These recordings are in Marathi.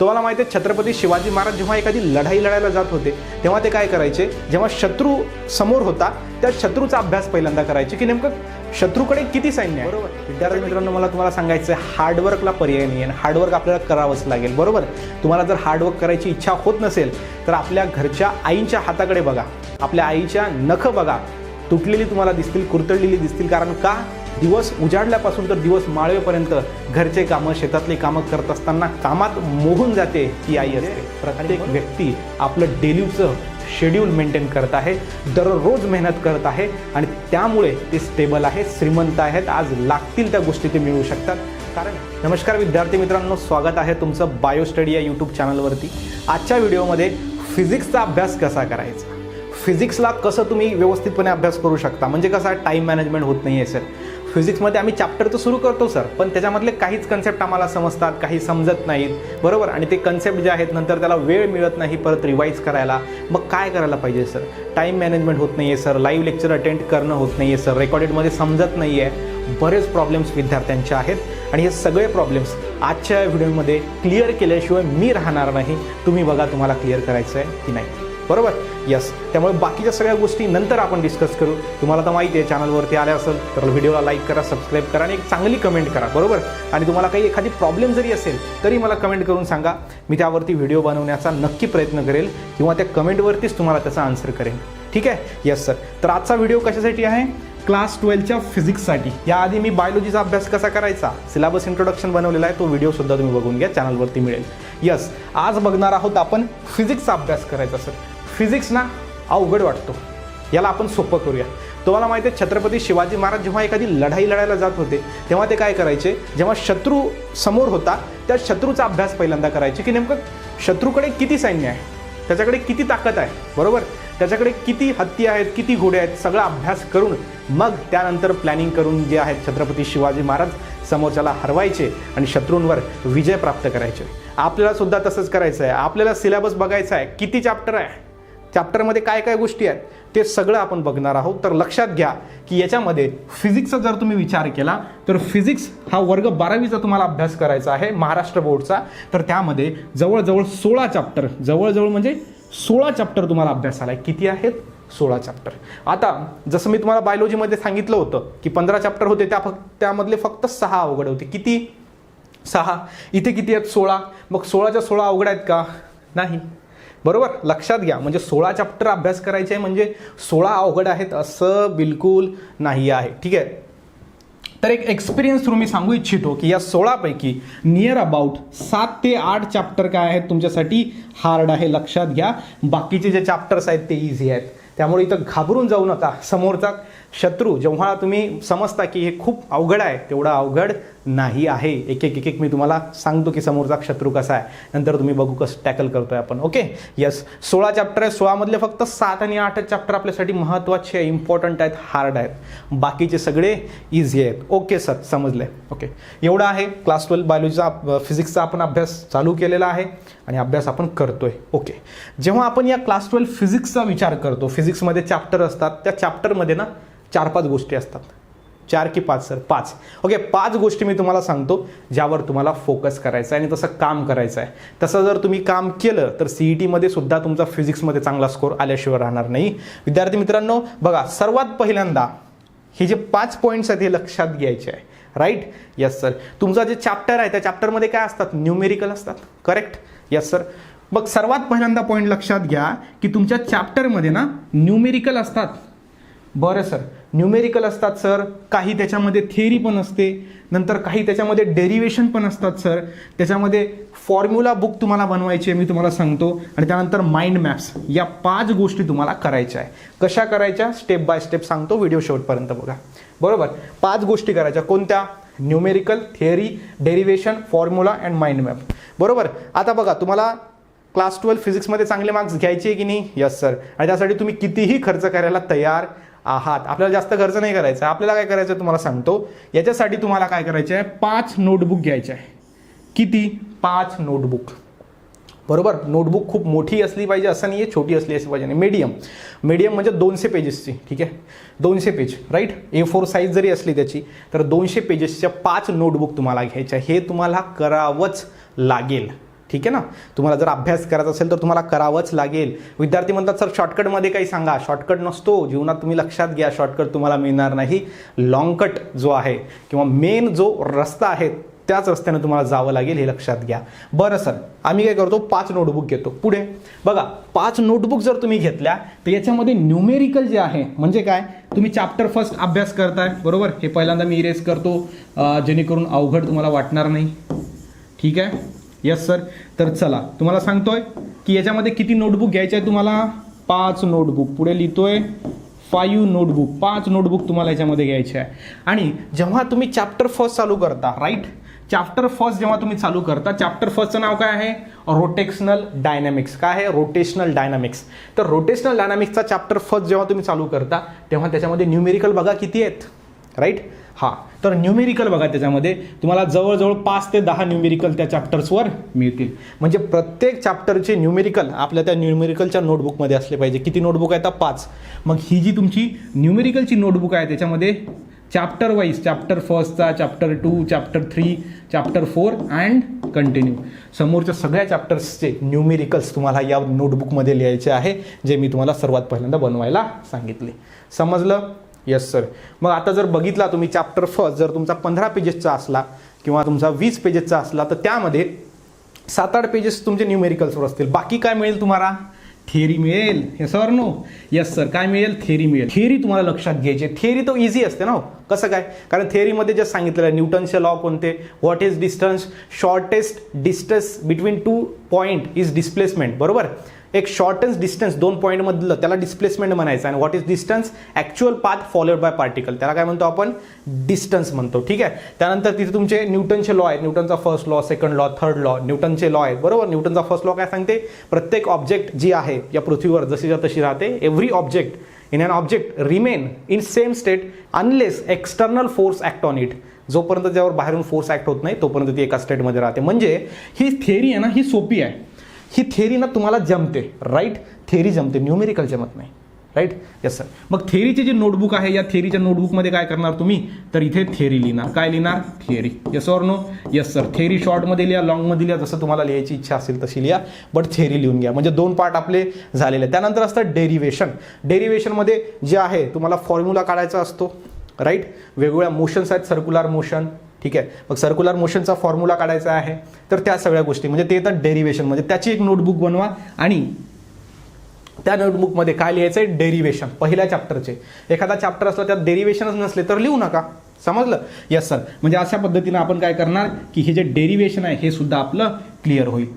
तुम्हाला माहिती आहे छत्रपती शिवाजी महाराज जेव्हा एखादी लढाई लढायला जात होते तेव्हा ते काय करायचे? जेव्हा शत्रू समोर होता त्या शत्रूचा अभ्यास पहिल्यांदा करायचे. की नेमकं शत्रूकडे किती सैन्य आहे? बरोबर. विद्यार्थी मित्रांनो मला तुम्हाला सांगायचं आहे हार्डवर्कला पर्याय नाही आहे हार्डवर्क आपल्याला करावंच लागेल. बरोबर? तुम्हाला जर हार्डवर्क करायची इच्छा होत नसेल तर आपल्या घरच्या आईच्या हाताकडे बघा. आपल्या आईच्या नख बघा. तुटलेली तुम्हाला दिसतील कुरतडलेली दिसतील. कारण का? दिवस उजाडल्यापासून तर दिवस माळवेपर्यंत घरचे कामं शेतातली कामं करत असताना कामात मोहून जाते ती आई असते. प्रत्येक व्यक्ती आपलं डेलीचं शेड्यूल मेंटेन करत आहे दररोज मेहनत करत आहे आणि त्यामुळे ते स्टेबल आहे श्रीमंत आहेत. आज लागतील त्या गोष्टी ते मिळवू शकतात. कारण नमस्कार विद्यार्थी मित्रांनो स्वागत आहे तुमचं बायो स्टडी या यूट्यूब चॅनलवरती आजच्या व्हिडिओमध्ये फिजिक्सचा अभ्यास कसा करायचा? फिजिक्सला कसं तुम्ही व्यवस्थितपणे अभ्यास करू शकता? म्हणजे कसा? टाईम मॅनेजमेंट होत नाही आहे सर फिजिक्समध्ये आम्ही चॅप्टर तर सुरू करतो सर पण त्याच्यामधले काहीच कन्सेप्ट आम्हाला समजतात काही समजत नाहीत. बरोबर? आणि ते कन्सेप्ट जे आहेत नंतर त्याला वेळ मिळत नाही परत रिवाईज करायला. मग काय करायला पाहिजे सर टाईम मॅनेजमेंट होत नाही आहे सर लाईव्ह लेक्चर अटेंड करणं होत नाही आहे सर रेकॉर्डेडमध्ये समजत नाही आहे बरेच प्रॉब्लेम्स विद्यार्थ्यांचे आहेत. आणि हे सगळे प्रॉब्लेम्स आजच्या व्हिडिओमध्ये क्लिअर केल्याशिवाय मी राहणार नाही. तुम्ही बघा तुम्हाला क्लिअर करायचं आहे की नाही. बरोबर? यस त्यामुळे बाकीच्या सगळ्या गोष्टी नंतर आपण डिस्कस करू. तुम्हाला तर माहिती आहे चॅनलवरती आले असेल तर व्हिडिओला लाईक करा सबस्क्राईब करा आणि एक चांगली कमेंट करा. बरोबर? आणि तुम्हाला काही एखादी प्रॉब्लेम जरी असेल तरी मला कमेंट करून सांगा. मी त्यावरती व्हिडिओ बनवण्याचा नक्की प्रयत्न करेल किंवा त्या कमेंटवरतीच तुम्हाला त्याचा आन्सर करेन. ठीक आहे? येस सर तर आजचा व्हिडिओ कशासाठी आहे? क्लास ट्वेल्वच्या फिजिक्ससाठी याआधी मी बायोलॉजीचा अभ्यास कसा करायचा? सिलेबस इंट्रोडक्शन बनवलेला आहे तो व्हिडिओसुद्धा तुम्ही बघून घ्या चॅनलवरती मिळेल. यस आज बघणार आहोत आपण फिजिक्सचा अभ्यास करायचा सर फिजिक्स ना अवघड वाटतो. याला आपण सोपं करूया. तुम्हाला माहिती आहे छत्रपती शिवाजी महाराज जेव्हा एखादी लढाई लढायला जात होते तेव्हा ते काय करायचे? जेव्हा शत्रू समोर होता त्या शत्रूचा अभ्यास पहिल्यांदा करायचे की नेमकं शत्रूकडे किती सैन्य आहे? त्याच्याकडे किती ताकद आहे? बरोबर? त्याच्याकडे किती हत्ती आहेत किती घोडे आहेत? सगळा अभ्यास करून मग त्यानंतर प्लॅनिंग करून जे आहेत छत्रपती शिवाजी महाराज समोरच्याला हरवायचे आणि शत्रूंवर विजय प्राप्त करायचे. आपल्याला सुद्धा तसंच करायचं आहे आपल्याला सिलेबस बघायचा आहे. किती चॅप्टर आहे? चॅप्टरमध्ये काय काय गोष्टी आहेत ते सगळं आपण बघणार आहोत. तर लक्षात घ्या की याच्यामध्ये फिजिक्सचा जर तुम्ही विचार केला तर फिजिक्स हा वर्ग बारावीचा तुम्हाला अभ्यास करायचा आहे महाराष्ट्र बोर्डचा. तर त्यामध्ये जवळजवळ सोळा चॅप्टर जवळजवळ म्हणजे सोळा चॅप्टर तुम्हाला अभ्यासाला आहे. किती आहेत? सोळा चॅप्टर आता जसं मी तुम्हाला बायोलॉजीमध्ये सांगितलं होतं की पंधरा चॅप्टर होते त्या फक्त त्यामधले फक्त सहा अवघड होते. किती? सहा. इथे किती आहेत? सोळा. मग सोळाच्या सोळा अवघड आहेत का? नाही. बरोबर? लक्षात घ्या. म्हणजे सोळा चॅप्टर अभ्यास करायचे आहे म्हणजे सोळा अवघड आहेत असं बिलकुल नाही आहे. ठीक आहे? तर एक एक्सपिरियन्स थ्रू मी सांगू इच्छितो की या सोळापैकी नियर अबाउट सात ते आठ चॅप्टर काय आहेत तुमच्यासाठी हार्ड आहे लक्षात घ्या. बाकीचे जे चॅप्टर्स आहेत ते इझी आहेत. त्यामुळे इथं घाबरून जाऊ नका. समोरचा शत्रू जेव्हा तुम्ही समजता की हे खूप अवघड आहे तेवढा अवघड नाही आहे. एक एक एक एक मी तुम्हाला सांगतो की समोरचा शत्रू कसा आहे. नंतर तुम्ही बघू कसं टॅकल करतोय आपण ओके यस सोळा चॅप्टर आहे. सोळामधले फक्त सात आणि आठ चॅप्टर आपल्यासाठी महत्त्वाचे आहे इम्पॉर्टंट आहेत हार्ड आहेत. बाकीचे सगळे इझी आहेत. ओके सर समजले. ओके एवढं आहे. क्लास ट्वेल्व बायोलॉजीचा फिजिक्सचा आपण अभ्यास चालू केलेला आहे आणि अभ्यास आपण करतोय. ओके जेव्हा आपण या क्लास ट्वेल्व फिजिक्सचा विचार करतो फिजिक्समध्ये चॅप्टर असतात त्या चॅप्टरमध्ये ना चार पाच गोष्टी असतात. चार की पाच सर? पाच. ओके पाच गोष्टी मी तुम्हाला सांगतो ज्यावर तुम्हाला फोकस करायचा आहे आणि तसं काम करायचं आहे. तसं जर तुम्ही काम केलं तर सी ई टीमध्ये सुद्धा तुमचा फिजिक्समध्ये चांगला स्कोर आल्याशिवाय राहणार नाही. विद्यार्थी मित्रांनो बघा सर्वात पहिल्यांदा हे जे पाच पॉईंट्स आहेत हे लक्षात घ्यायचे आहे. राईट यस सर तुमचा जे चॅप्टर आहे त्या चॅप्टरमध्ये काय असतात? न्यूमेरिकल असतात. करेक्ट यस सर मग सर्वात पहिल्यांदा पॉईंट लक्षात घ्या की तुमच्या चॅप्टरमध्ये ना न्यूमेरिकल असतात. बरं सर न्यूमेरिकल असतात सर काही त्याच्यामध्ये थिअरी पण असते. नंतर काही त्याच्यामध्ये डेरिवेशन पण असतात सर त्याच्यामध्ये फॉर्म्युला बुक तुम्हाला बनवायची आहे मी तुम्हाला सांगतो. आणि त्यानंतर माइंड मॅप्स या पाच गोष्टी तुम्हाला करायच्या आहे. कशा करायच्या? स्टेप बाय स्टेप सांगतो. व्हिडिओ शेवटपर्यंत बघा. बरोबर? पाच गोष्टी करायच्या. कोणत्या? Numerical theory derivation formula and mind map बरोबर? आता बघा तुम्हाला क्लास ट्वेल्व फिजिक्समध्ये चांगले मार्क्स घ्यायचे की नाही? यस सर आणि त्यासाठी तुम्ही कितीही खर्च करायला तयार आहात. आपल्याला जास्त खर्च नाही करायचा. आपल्याला काय करायचं आहे तुम्हाला सांगतो. याच्यासाठी तुम्हाला काय करायचं आहे? पाच नोटबुक घ्यायचे आहे. किती? पाच नोटबुक. बरोबर? नोटबुक खूप मोठी असली पाहिजे असं नाही आहे छोटी असली असली पाहिजे नाही. मीडियम. मीडियम म्हणजे दोनशे पेजेसची ठीक आहे? दोनशे page right A four size जरी असली त्याची तर दोनशे पेजेसच्या पाच नोटबुक तुम्हाला घ्यायच्या हे तुम्हाला करावंच लागेल. ठीक आहे ना? तुम्हाला जर अभ्यास करायचा असेल तर तुम्हाला करावंच लागेल. विद्यार्थी म्हणतात सर शॉर्टकटमध्ये काही सांगा. शॉर्टकट नसतो. जीवनात तुम्ही लक्षात घ्या शॉर्टकट तुम्हाला मिळणार नाही. लॉंगकट जो आहे किंवा मेन जो रस्ता आहे त्याच रस्त्याने तुम्हाला जावं लागेल हे लक्षात घ्या. बरं सर आम्ही काय करतो? पाच नोटबुक घेतो. पुढे. बघा पाच नोटबुक जर तुम्ही घेतल्या तर याच्यामध्ये न्यूमेरिकल जे आहे म्हणजे काय? तुम्ही चॅप्टर फर्स्ट अभ्यास करताय बरोबर? हे पहिल्यांदा मी इरेज करतो. जेणेकरून अवघड तुम्हाला वाटणार नाही. ठीक आहे? यस सर तर चला तुम्हाला सांगतोय की याच्यामध्ये किती नोटबुक घ्यायचे आहे तुम्हाला? पाच नोटबुक पुढे लिहितोय फाईव्ह नोटबुक पाच नोटबुक तुम्हाला याच्यामध्ये घ्यायचे आहे. आणि जेव्हा तुम्ही चॅप्टर फर्स्ट चालू करता राईट चॅप्टर फर्स्ट जेव्हा तुम्ही चालू करता चॅप्टर फर्स्टचं नाव काय आहे? रोटेशनल डायनॅमिक्स काय आहे? रोटेशनल डायनॅमिक्स तर रोटेशनल डायनॅमिक्सचा चॅप्टर फर्स्ट जेव्हा तुम्ही चालू करता तेव्हा त्याच्यामध्ये न्यूमेरिकल बघा किती आहेत. राईट हां तर न्यूमेरिकल बघा त्याच्यामध्ये. तुम्हाला जवळजवळ पाच ते दहा न्यूमेरिकल त्या चॅप्टर्सवर मिळतील. म्हणजे प्रत्येक चॅप्टरचे न्यूमेरिकल आपल्या त्या न्यूमेरिकलच्या नोटबुकमध्ये असले पाहिजे. किती नोटबुक आहेत? आता पाच. मग ही जी तुमची न्यूमेरिकलची नोटबुक आहे त्याच्यामध्ये chapter wise chapter फर्स्टचा chapter two chapter three chapter four and continue समोरच्या सगळ्या चॅप्टर्सचे न्यूमेरिकल्स तुम्हाला या नोटबुकमध्ये लिहायचे आहे जे मी तुम्हाला सर्वात पहिल्यांदा बनवायला सांगितले. समजलं? येस सर मग आता जर बघितला तुम्ही चॅप्टर फर्स्ट जर तुमचा पंधरा पेजेसचा असला किंवा तुमचा वीस पेजेसचा असला तर त्यामध्ये सात आठ पेजेस तुमचे न्यूमेरिकल्सवर असतील. बाकी काय मिळेल तुम्हाला? थेरी मिळेल. हे सर नो येस सर काय मिळेल? थेरी मिळेल. थेरी तुम्हाला लक्षात घ्यायची थेरी तो इझी असते ना हो. कसं काय? कारण थेरीमध्ये जे सांगितलेलं आहे न्यूटनचे लॉ कोणते? What is distance shortest distance between two point is displacement बरोबर? एक शॉर्टन्स डिस्टन्स दोन पॉईंटमधलं त्याला डिस्प्लेसमेंट म्हणायचं. आणि what is distance actual path followed by particle त्याला काय म्हणतो आपण? डिस्टन्स म्हणतो. ठीक आहे? त्यानंतर तिथे तुमचे न्यूटनचे लॉ आहेत. न्यूटनचा first law second law third law न्यूटनचे law आहेत. बरोबर? न्यूटनचा फर्स्ट लॉ काय सांगते? प्रत्येक ऑब्जेक्ट जी आहे या पृथ्वीवर जशीच्या तशी राहते. Every object in an object remain in same state unless external force act on it जोपर्यंत त्यावर बाहेरून फोर्स ॲक्ट होत नाही तोपर्यंत ती एका स्टेटमध्ये राहते. म्हणजे ही थेरी आहे ना ही सोपी आहे. ही थेरी ना तुम्हाला जमते राईट थेरी जमते न्यूमेरिकल जमत नाही. राईट येस सर मग थेरीची जी नोटबुक आहे या थेरीच्या नोटबुकमध्ये काय करणार तुम्ही? तर इथे थेरी लिहिणार. काय लिहिणार? Theory yes or no yes sir theory शॉर्टमध्ये लिहा लॉंगमध्ये लिहा. जसं तुम्हाला लिहायची इच्छा असेल तशी लिहा. बट थेरी लिहून घ्या. म्हणजे दोन पार्ट आपले झालेले आहेत. त्यानंतर असतं डेरिवेशन डेरिवेशनमध्ये जे आहे तुम्हाला फॉर्म्युला काढायचा असतो. राईट वेगवेगळ्या मोशन्स आहेत. सर्क्युलर मोशन ठीक आहे? मग सर्क्युलर मोशनचा फॉर्म्युला काढायचा आहे. तर त्या सगळ्या गोष्टी म्हणजे ते येतात डेरिवेशन म्हणजे त्याची एक नोटबुक बनवा आणि त्या नोटबुकमध्ये काय लिहायचं आहे डेरिवेशन पहिल्या चॅप्टरचे एखादा चॅप्टर असला त्यात डेरिवेशनच नसले तर लिहू नका. समजलं? यस सर म्हणजे अशा पद्धतीनं आपण काय करणार की हे जे डेरिवेशन आहे हे सुद्धा आपलं क्लिअर होईल.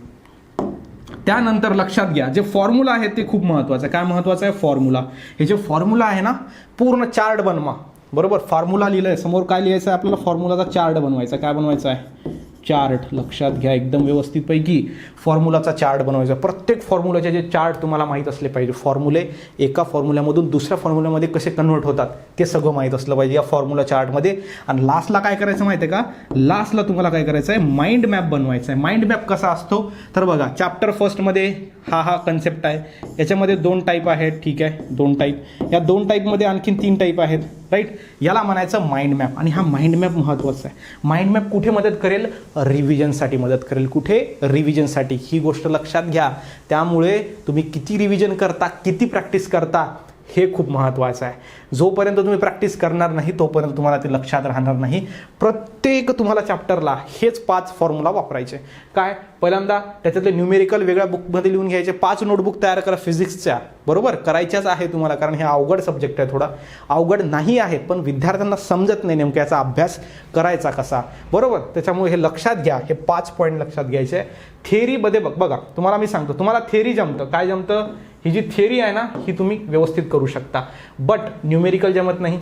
त्यानंतर लक्षात घ्या जे फॉर्म्युला आहे ते खूप महत्त्वाचं आहे. काय महत्त्वाचं आहे? फॉर्म्युला हे जे फॉर्म्युला आहे ना पूर्ण चार्ट बनवा. बरोबर फॉर्म्युला लिहिलं आहे समोर काय लिहायचं आहे आपल्याला फॉर्म्युलाचा चार्ट बनवायचा. काय बनवायचा आहे चार्ट लक्षात घ्या एकदम व्यवस्थितपैकी फॉर्म्युलाचा चार्ट बनवायचा. प्रत्येक फॉर्म्युलाचे जे चार्ट तुम्हाला माहीत असले पाहिजे. फॉर्म्युले एका फॉर्म्युल्यामधून दुसऱ्या फॉर्म्युल्यामध्ये कसे कन्वर्ट होतात ते सगळं माहीत असलं पाहिजे या फॉर्म्युला चार्टमध्ये. आणि लास्टला काय करायचं माहिती आहे का? लास्टला तुम्हाला काय करायचं आहे माइंड मॅप बनवायचा आहे माइंड मॅप कसा असतो? तर बघा चॅप्टर फर्स्टमध्ये हा हा कन्सेप्ट आहे. याच्यामध्ये दोन टाईप आहेत ठीक आहे? दोन टाईप या दोन टाईपमध्ये आणखीन तीन टाईप आहेत राईट याला म्हणायचं माइंड मॅप आणि हा माइंड मॅप महत्त्वाचा आहे. माइंड मॅप कुठे मदत करेल? रिव्हिजनसाठी मदत करेल. कुठे? रिव्हिजनसाठी ही गोष्ट लक्षात घ्या. त्यामुळे तुम्ही किती रिव्हिजन करता किती प्रॅक्टिस करता हे खूप महत्त्वाचं आहे. जोपर्यंत तुम्ही प्रॅक्टिस करणार नाही तोपर्यंत तुम्हाला ते लक्षात राहणार नाही. प्रत्येक तुम्हाला चॅप्टरला हेच पाच फॉर्म्युला वापरायचे. काय? पहिल्यांदा त्याच्यातले न्यूमेरिकल वेगळ्या बुकमध्ये लिहून घ्यायचे. पाच नोटबुक तयार करा फिजिक्सच्या बरोबर? करायच्याच आहे तुम्हाला कारण हे अवघड सब्जेक्ट आहे थोडा. अवघड नाही आहे पण विद्यार्थ्यांना समजत नाही नेमकं याचा अभ्यास करायचा कसा. बरोबर? त्याच्यामुळे हे लक्षात घ्या. हे पाच पॉईंट लक्षात घ्यायचे. आहे थेरीमध्ये बघ बघा तुम्हाला मी सांगतो. तुम्हाला थेरी जमतं. काय जमतं? ही जी थेरी आहे ना ही तुम्ही व्यवस्थित करू शकता. बट न्यूमेरिकल जमत नाही.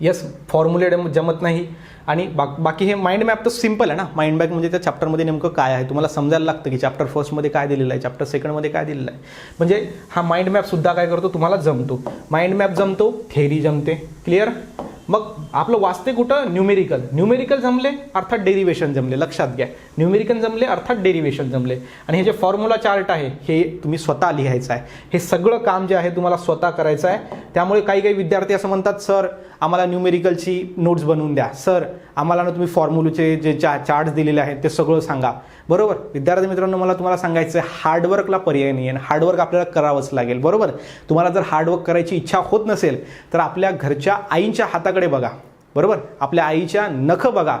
येस फॉर्म्युले जमत नाही. आणि बा बाकी हे माइंड मॅप तर सिंपल आहे ना. माइंड मॅप म्हणजे त्या चॅप्टरमध्ये नेमकं काय आहे? तुम्हाला समजायला लागतं की चॅप्टर फर्स्टमध्ये काय दिलेलं आहे? चॅप्टर सेकंडमध्ये काय दिलेलं आहे? म्हणजे हा माइंड मॅपसुद्धा काय करतो? तुम्हाला जमतो. माइंड मॅप जमतो थेरी जमते. क्लिअर मग आपलं वाचते कुठं? न्यूमेरिकल न्यूमेरिकल जमले अर्थात डेरिवेशन जमले. लक्षात घ्या. न्यूमेरिकल जमले अर्थात डेरिवेशन जमले. आणि हे जे फॉर्म्युला चार्ट आहे हे तुम्ही स्वतः लिहायचं आहे. हे सगळं काम जे आहे तुम्हाला स्वतः करायचं आहे. त्यामुळे काही काही विद्यार्थी असं म्हणतात सर आम्हाला न्यूमेरिकलची नोट्स बनवून द्या. सर आम्हाला ना तुम्ही फॉर्म्युलेचे जे चा चार्ट्स दिलेले आहेत ते सगळं सांगा. बरोबर? विद्यार्थी मित्रांनो मला तुम्हाला सांगायचं आहे हार्डवर्कला पर्याय नाही आहे हार्डवर्क आपल्याला करावंच लागेल. बरोबर? तुम्हाला जर हार्डवर्क करायची इच्छा होत नसेल तर आपल्या घरच्या आईच्या हाताकडे बघा. बरोबर? आपल्या आईच्या नख बघा.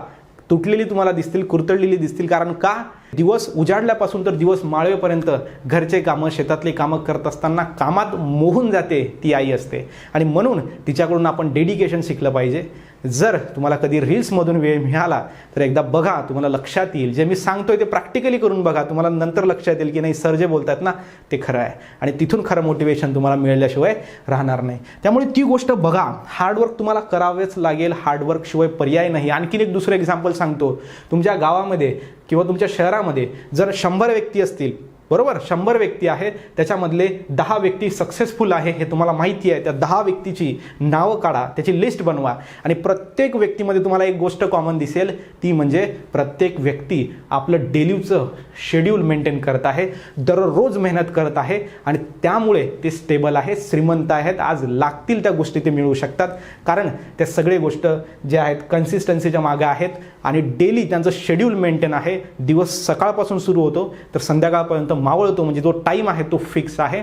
तुटलेली तुम्हाला दिसतील कुरतडलेली दिसतील. कारण का? दिवस उजाडल्यापासून तर दिवस माळवेपर्यंत घरचे कामं शेतातली कामं करत असताना कामात मोहून जाते ती आई असते. आणि म्हणून तिच्याकडून आपण डेडिकेशन शिकलं पाहिजे. जर तुम्हाला कधी रील्समधून वेळ मिळाला तर एकदा बघा तुम्हाला लक्षात येईल. जे मी सांगतोय ते प्रॅक्टिकली करून बघा. तुम्हाला नंतर लक्षात येईल की नाही सर जे बोलतात ना ते खरं आहे. आणि तिथून खरं मोटिवेशन तुम्हाला मिळाल्याशिवाय राहणार नाही. त्यामुळे ती गोष्ट बघा. हार्डवर्क तुम्हाला करावेच लागेल. हार्डवर्कशिवाय पर्याय नाही. आणखीन एक दुसरं एक्झाम्पल सांगतो. तुमच्या गावामध्ये किंवा तुमच्या शहरामध्ये जर शंभर व्यक्ती असतील बरोबर? शंभर व्यक्ती आहेत. त्याच्यामधले दहा व्यक्ती सक्सेसफुल आहे हे तुम्हाला माहिती आहे. त्या दहा व्यक्तीची नावं काढा. त्याची लिस्ट बनवा. आणि प्रत्येक व्यक्तीमध्ये तुम्हाला एक गोष्ट कॉमन दिसेल. ती म्हणजे प्रत्येक व्यक्ती आपलं डेलीचं शेड्यूल मेंटेन करत आहे. दररोज मेहनत करत आहे. आणि त्यामुळे ते स्टेबल आहेत श्रीमंत आहेत. आज लागतील त्या गोष्टी ते मिळवू शकतात. कारण त्या सगळे गोष्ट जे आहेत कन्सिस्टन्सीच्या मागे आहेत. आणि डेली त्यांचं शेड्यूल मेंटेन आहे. दिवस सकाळपासून सुरू होतो. तर संध्याकाळपर्यंत मावळतो म्हणजे जो टाईम आहे तो फिक्स आहे.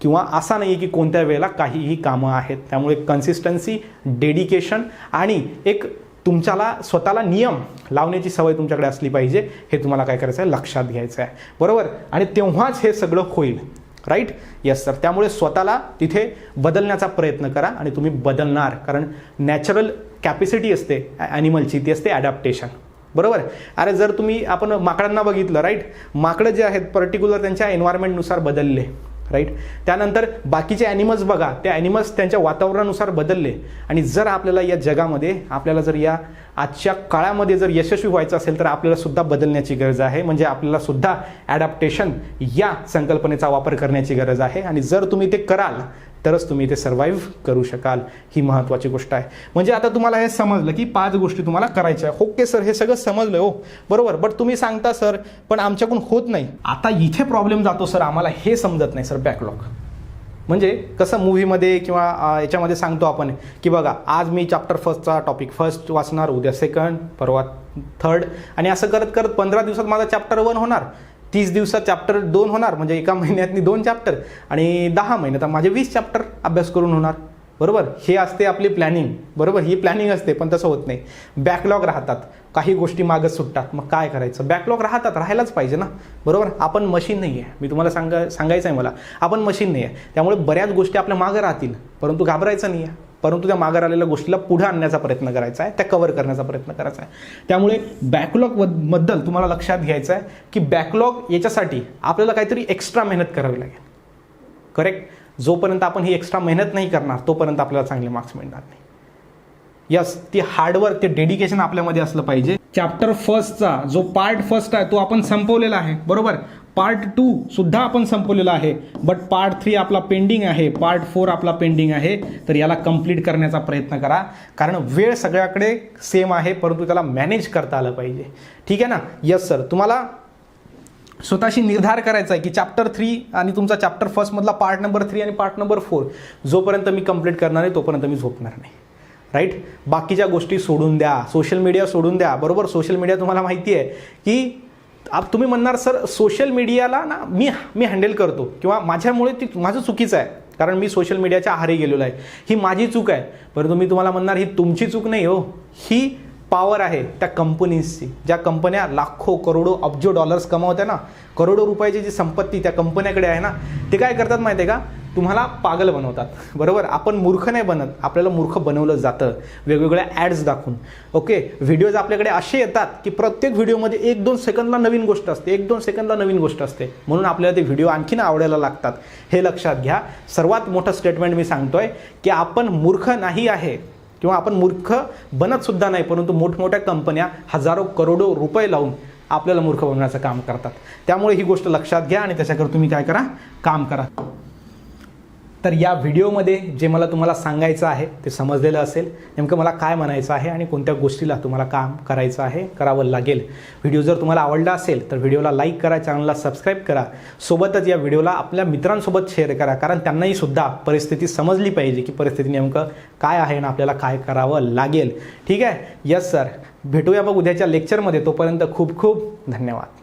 किंवा असा नाही की कोणत्या वेळेला काहीही कामं आहेत. त्यामुळे कन्सिस्टन्सी डेडिकेशन आणि एक तुमच्याला स्वतःला नियम लावण्याची सवय तुमच्याकडे असली पाहिजे हे तुम्हाला काय करायचं आहे लक्षात घ्यायचं आहे बरोबर? आणि तेव्हाच हे सगळं होईल. राईट येस सर त्यामुळे स्वतःला तिथे बदलण्याचा प्रयत्न करा आणि तुम्ही बदलणार. कारण नॅचरल कॅपॅसिटी असते ॲनिमलची ती असते ॲडॅप्टेशन बरोबर अरे जर तुम्ही आपण माकडांना बघितलं राईट माकडं जे आहेत पर्टिक्युलर त्यांच्या एन्व्हायरमेंटनुसार बदलले राईट त्यानंतर बाकीचे ॲनिमल्स बघा त्या ॲनिमल्स त्यांच्या वातावरणानुसार बदलले. आणि जर आपल्याला या जगामध्ये आपल्याला जर या आजच्या काळामध्ये जर यशस्वी व्हायचं असेल तर आपल्याला सुद्धा बदलण्याची गरज आहे. म्हणजे आपल्याला सुद्धा ॲडॅप्टेशन या संकल्पनेचा वापर करण्याची गरज आहे. आणि जर तुम्ही ते कराल तरच तुम्ही ते सर्व्हाइव्ह करू शकाल. ही महत्त्वाची गोष्ट आहे. म्हणजे आता तुम्हाला हे समजलं की पाच गोष्टी तुम्हाला करायच्या आहे ओके सर हे सगळं समजलं हो. बरोबर. बट तुम्ही सांगता सर पण आमच्याकडून होत नाही. आता इथे प्रॉब्लेम जातो सर आम्हाला हे समजत नाही सर बॅकलॉग म्हणजे कसं मूव्हीमध्ये किंवा याच्यामध्ये सांगतो आपण की बघा आज मी चॅप्टर फर्स्टचा टॉपिक फर्स्ट वाचणार उद्या सेकंड परवा थर्ड आणि असं करत करत पंधरा दिवसात माझा चॅप्टर वन होणार. तीस दिवसात चॅप्टर दोन होणार म्हणजे एका महिन्यातनी दोन चॅप्टर आणि दहा महिन्यात माझे वीस चॅप्टर अभ्यास करून होणार. बरोबर? हे असते आपली प्लॅनिंग बरोबर? ही प्लॅनिंग असते पण तसं होत नाही. बॅकलॉग राहतात. काही गोष्टी मागच सुटतात. मग काय करायचं? बॅकलॉग राहतात. राहायलाच पाहिजे ना. बरोबर? आपण मशीन नाही आहे मी तुम्हाला सांगा सांगायचं आहे मला. आपण मशीन नाही आहे त्यामुळे बऱ्याच गोष्टी आपल्या मागं राहतील. परंतु घाबरायचं नाही आहे परंतु त्या माघार आलेल्या गोष्टीला पुढे आणण्याचा प्रयत्न करायचा आहे त्या कव्हर करण्याचा प्रयत्न करायचा आहे. त्यामुळे बॅकलॉगबद्दल तुम्हाला लक्षात घ्यायचं आहे की बॅकलॉग याच्यासाठी आपल्याला काहीतरी एक्स्ट्रा मेहनत करावी लागेल. करेक्ट जोपर्यंत आपण ही एक्स्ट्रा मेहनत नाही करणार तोपर्यंत आपल्याला चांगले मार्क्स मिळणार नाही. यस ते हार्डवर्क ते डेडिकेशन आपल्यामध्ये असलं पाहिजे. चॅप्टर फर्स्टचा जो पार्ट फर्स्ट आहे तो आपण संपवलेला आहे. बरोबर? पार्ट टू सुद्धा आपण संपवलेला आहे. बट पार्ट थ्री आपला पेंडिंग आहे. पार्ट फोर आपला पेंडिंग आहे. तर याला कंप्लीट करण्याचा प्रयत्न करा. कारण वेळ सगळ्याकडे सेम आहे परंतु त्याला मॅनेज करता आलं पाहिजे. ठीक आहे ना? यस सर तुम्हाला स्वतःशी निर्धार करायचा आहे की चॅप्टर थ्री आणि तुमचा चॅप्टर फर्स्टमधला पार्ट नंबर थ्री आणि पार्ट नंबर फोर जोपर्यंत मी कंप्लीट करणार आहे तोपर्यंत मी झोपणार नाही. राईट बाकीच्या गोष्टी सोडून द्या. सोशल मीडिया सोडून द्या. बरोबर? सोशल मीडिया तुम्हाला माहिती आहे की आप तुम्ही म्हणणार सर सोशल मीडियाला ना मी मी हँडल करतो किंवा माझ्यामुळे ती माझं चुकीचं आहे कारण मी सोशल मीडियाच्या आहारी गेलेलो आहे. ही माझी चूक आहे. परंतु मी तुम्हाला म्हणणार ही तुमची चूक नाही हो. ही पॉवर आहे त्या कंपनीजची ज्या कंपन्या लाखो करोडो अब्जो डॉलर्स कमावत्या ना करोडो रुपयाची जी संपत्ती त्या कंपन्याकडे आहे ना ते काय करतात माहिती आहे का? तुम्हाला पागल बनवतात. बरोबर? आपण मूर्ख नाही बनत. आपल्याला मूर्ख बनवलं जातं. वेगवेगळ्या ॲड्स दाखवून. ओके व्हिडिओज आपल्याकडे असे येतात की प्रत्येक व्हिडिओमध्ये एक दोन सेकंदला नवीन गोष्ट असते. एक दोन सेकंदला नवीन गोष्ट असते. म्हणून आपल्याला ते व्हिडिओ आणखीन आवडायला लागतात. हे लक्षात घ्या. सर्वात मोठं स्टेटमेंट मी सांगतोय की आपण मूर्ख नाही आहे किंवा आपण मूर्ख बनत सुद्धा नाही परंतु मोठमोठ्या कंपन्या हजारो करोडो रुपये लावून आपल्याला मूर्ख बनवण्याचं काम करतात. त्यामुळे ही गोष्ट लक्षात घ्या आणि त्याच्याकडे तुम्ही काय करा? काम करा. तर या व्हिडिओमध्ये जे मला तुम्हाला सांगायचं आहे ते समजलेलं असेल. नेमकं मला काय म्हणायचं आहे आणि कोणत्या गोष्टीला तुम्हाला काम करायचं आहे करावं लागेल. व्हिडिओ जर तुम्हाला आवडला असेल तर व्हिडिओला लाईक करा चॅनलला सबस्क्राईब करा. सोबतच या व्हिडिओला आपल्या मित्रांसोबत शेअर करा कारण त्यांनाही सुद्धा परिस्थिती समजली पाहिजे की परिस्थिती नेमकं काय आहे आणि आपल्याला काय करावं लागेल. ठीक आहे? यस सर भेटूया मग उद्याच्या लेक्चरमध्ये तोपर्यंत खूप खूप धन्यवाद.